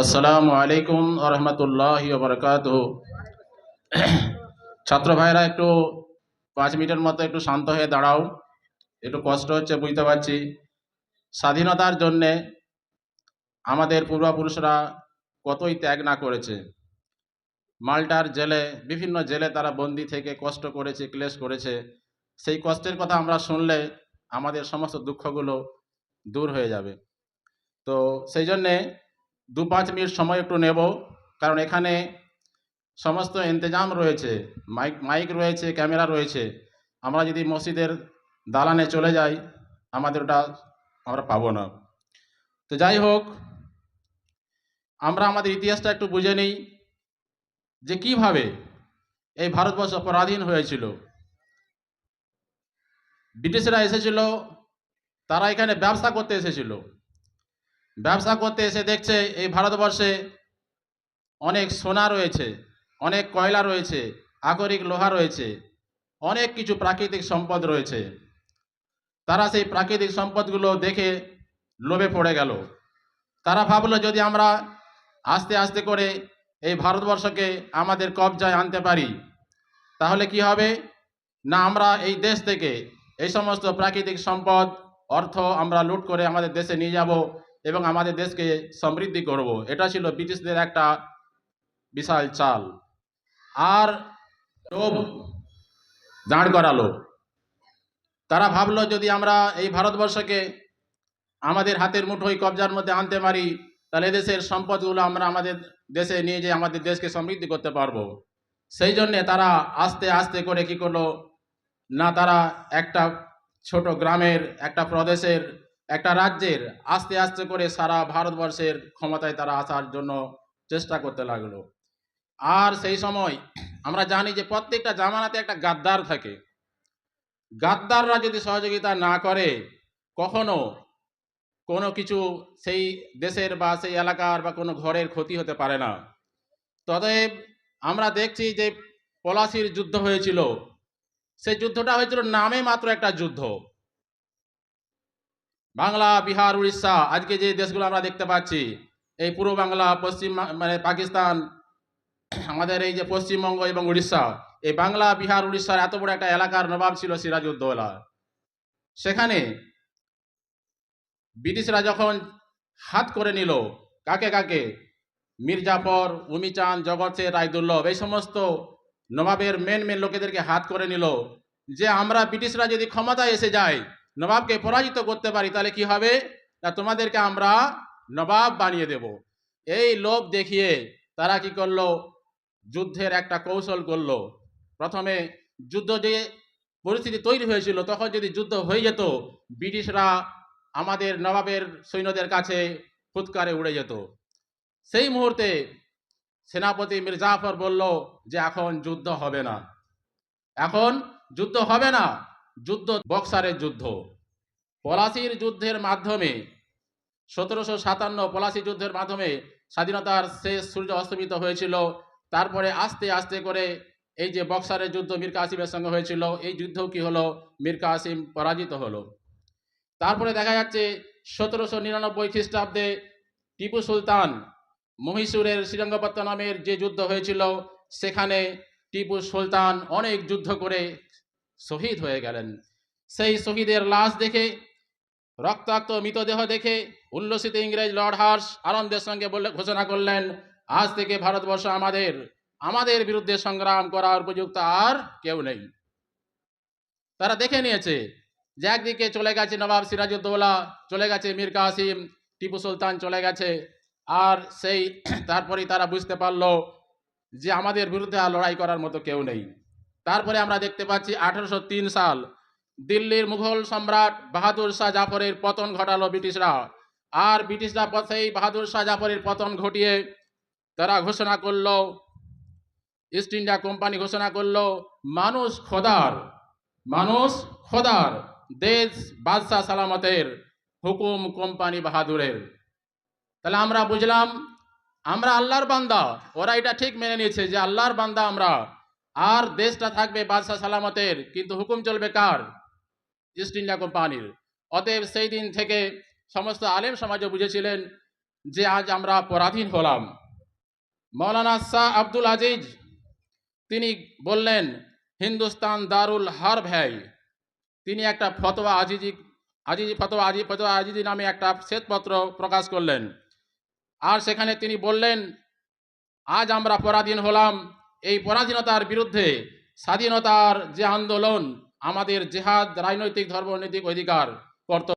আসসালামু আলাইকুম রহমতুল্লাহ বরকাত ছাত্র ভাইরা, একটু পাঁচ মিনিটের মতো একটু শান্ত হয়ে দাঁড়াও। একটু কষ্ট হচ্ছে, বুঝতে পারছি। স্বাধীনতার জন্যে আমাদের পূর্বপুরুষরা কতই ত্যাগ না করেছে। মাল্টার জেলে, বিভিন্ন জেলে তারা বন্দি থেকে কষ্ট করেছে, ক্লেশ করেছে। সেই কষ্টের কথা আমরা শুনলে আমাদের সমস্ত দুঃখগুলো দূর হয়ে যাবে। তো সেই জন্যে দু পাঁচ মিনিট সময় একটু নেব, কারণ এখানে সমস্ত ইন্তজাম রয়েছে। মাইক মাইক রয়েছে, ক্যামেরা রয়েছে। আমরা যদি মসজিদের দালানে চলে যাই আমাদের ওটা আমরা পাবো না। তো যাই হোক, আমরা আমাদের ইতিহাসটা একটু বুঝে নিই যে কীভাবে এই ভারতবর্ষ পরাধীন হয়েছিল। ব্রিটিশরা এসেছিল, তারা এখানে ব্যবসা করতে এসেছিল। ব্যবসা করতে এসে দেখছে এই ভারতবর্ষে অনেক সোনা রয়েছে, অনেক কয়লা রয়েছে, আকরিক লোহা রয়েছে, অনেক কিছু প্রাকৃতিক সম্পদ রয়েছে। তারা সেই প্রাকৃতিক সম্পদগুলো দেখে লোভে পড়ে গেল। তারা ভাবলো, যদি আমরা আস্তে আস্তে করে এই ভারতবর্ষকে আমাদের কবজায় আনতে পারি, তাহলে কি হবে? না, আমরা এই দেশ থেকে এই সমস্ত প্রাকৃতিক সম্পদ, অর্থ আমরা লুট করে আমাদের দেশে নিয়ে যাব এবং আমাদের দেশকে সমৃদ্ধি করব। এটা ছিল ব্রিটিশদের একটা বিশাল চাল। আর লোভ দাঁড় করালো। তারা ভাবলো, যদি আমরা এই ভারতবর্ষকে আমাদের হাতের মুঠোয় কবজার মধ্যে আনতে পারি, তাহলে দেশের সম্পদগুলো আমরা আমাদের দেশে নিয়ে যেয়ে আমাদের দেশকে সমৃদ্ধি করতে পারব। সেই জন্যে তারা আস্তে আস্তে করে কি করল, না তারা একটা ছোট গ্রামের, একটা প্রদেশের একটা রাজ্যের আস্তে আস্তে করে সারা ভারতবর্ষের ক্ষমতায় তারা আসার জন্য চেষ্টা করতে লাগল। আর সেই সময় আমরা জানি যে প্রত্যেকটা জামানাতে একটা গাদ্দার থাকে। গাদ্দাররা যদি সহযোগিতা না করে, কখনো কোনো কিছু সেই দেশের বা সেই এলাকার বা কোনো ঘরের ক্ষতি হতে পারে না। ততএব আমরা দেখছি যে পলাশির যুদ্ধ হয়েছিল। সেই যুদ্ধটা হয়েছিল নামে মাত্র একটা যুদ্ধ। বাংলা, বিহার, উড়িষ্যা, আজকে যে দেশগুলো আমরা দেখতে পাচ্ছি, এই পূর্ব বাংলা, পশ্চিম মানে পাকিস্তান, আমাদের এই যে পশ্চিমবঙ্গ এবং উড়িষ্যা, এই বাংলা, বিহার, উড়িষ্যার এত বড় একটা এলাকার নবাব ছিল সিরাজউদ্দৌলা সেখানে ব্রিটিশরা যখন হাত করে নিল, কাকে কাকে? মির্জাফর উমিচাঁদ জগৎ সে রায়দুল্লভ এই সমস্ত নবাবের মেন মেন লোকেদেরকে হাত করে নিল যে আমরা ব্রিটিশরা যদি ক্ষমতায় এসে যায় নবাবকে পরাজিত করতে পারি, তাহলে কি হবে? না, তোমাদেরকে আমরা নবাব বানিয়ে দেব। এই লোভ দেখিয়ে তারা কি করল? যুদ্ধের একটা কৌশল করল। প্রথমে যুদ্ধ যে পরিস্থিতি তৈরি হয়েছিল, তখন যদি যুদ্ধ হয়ে যেত, ব্রিটিশরা আমাদের নবাবের সৈন্যদের কাছে ফুৎকারে উড়ে যেত। সেই মুহূর্তে সেনাপতি মির্জাফর বলল যে, এখন যুদ্ধ হবে না। এখন যুদ্ধ হবে না। যুদ্ধ, বক্সারের যুদ্ধ। পলাশির যুদ্ধের মাধ্যমে, সতেরোশো সাতান্ন পলাশি যুদ্ধের মাধ্যমে স্বাধীনতার শেষ সূর্য অস্তমিত হয়েছিল। তারপরে আস্তে আস্তে করে এই যে বক্সারের যুদ্ধ মীর কাসিমের সঙ্গে হয়েছিল, এই যুদ্ধ কি হলো? মীর কাসিম পরাজিত হলো। তারপরে দেখা যাচ্ছে, সতেরোশো নিরানব্বই খ্রিস্টাব্দে টিপু সুলতান মহীশূরের শ্রীরঙ্গপত্ত নামের যে যুদ্ধ হয়েছিল, সেখানে টিপু সুলতান অনেক যুদ্ধ করে শহীদ হয়ে গেলেন। সেই শহীদের লাশ দেখে, রক্তাক্ত মৃতদেহ দেখে উল্লসিত ইংরেজ লর্ড হার্স আনন্দের সঙ্গে বলে ঘোষণা করলেন, আজ থেকে ভারতবর্ষ আমাদের আমাদের বিরুদ্ধে সংগ্রাম করার উপযুক্ত আর কেউ নেই। তারা দেখে নিয়েছে যে একদিকে চলে গেছে নবাব সিরাজউদ্দৌলা, চলে গেছে মীর কাসিম, টিপু সুলতান চলে গেছে। আর সেই, তারপরেই তারা বুঝতে পারল যে আমাদের বিরুদ্ধে আর লড়াই করার মতো কেউ নেই। তারপরে আমরা দেখতে পাচ্ছি আঠারোশো তিন সাল দিল্লির মুঘল সম্রাট বাহাদুর শাহ জাফরের পতন ঘটালো ব্রিটিশরা। আর ব্রিটিশরা প- সেই বাহাদুর শাহ জাফরের পতন ঘটিয়ে তারা ঘোষণা করল ইস্ট ইন্ডিয়া কোম্পানি ঘোষণা করল, মানুষ খোদার মানুষ খোদার, দেশ বাদশাহ সালামতের হুকুম কোম্পানি বাহাদুরের। তাহলে আমরা বুঝলাম, আমরা আল্লাহর বান্দা, ওরা এটা ঠিক মেনে নিয়েছে যে আল্লাহর বান্দা আমরা। আর দেশটা থাকবে বাদশাহ সালামতের, কিন্তু হুকুম চলবে কার? ইস্ট ইন্ডিয়া কোম্পানির অতএব সেই দিন থেকে সমস্ত আলেম সমাজও বুঝেছিলেন যে আজ আমরা পরাধীন হলাম। মৌলানা শাহ আব্দুল আজিজ, তিনি বললেন, হিন্দুস্তান দারুল হার ভাই তিনি একটা ফতোয়া আজিজি আজিজি ফতোয়া, আজি ফতোয়া আজিজি নামে একটা শ্বেতপত্র প্রকাশ করলেন। আর সেখানে তিনি বললেন, আজ আমরা পরাধীন হলাম এই পরাধীনতার বিরুদ্ধে স্বাধীনতার যে আন্দোলন আমাদের জেহাদ রাজনৈতিক ধর্মনৈতিক অধিকার কর্তব্য।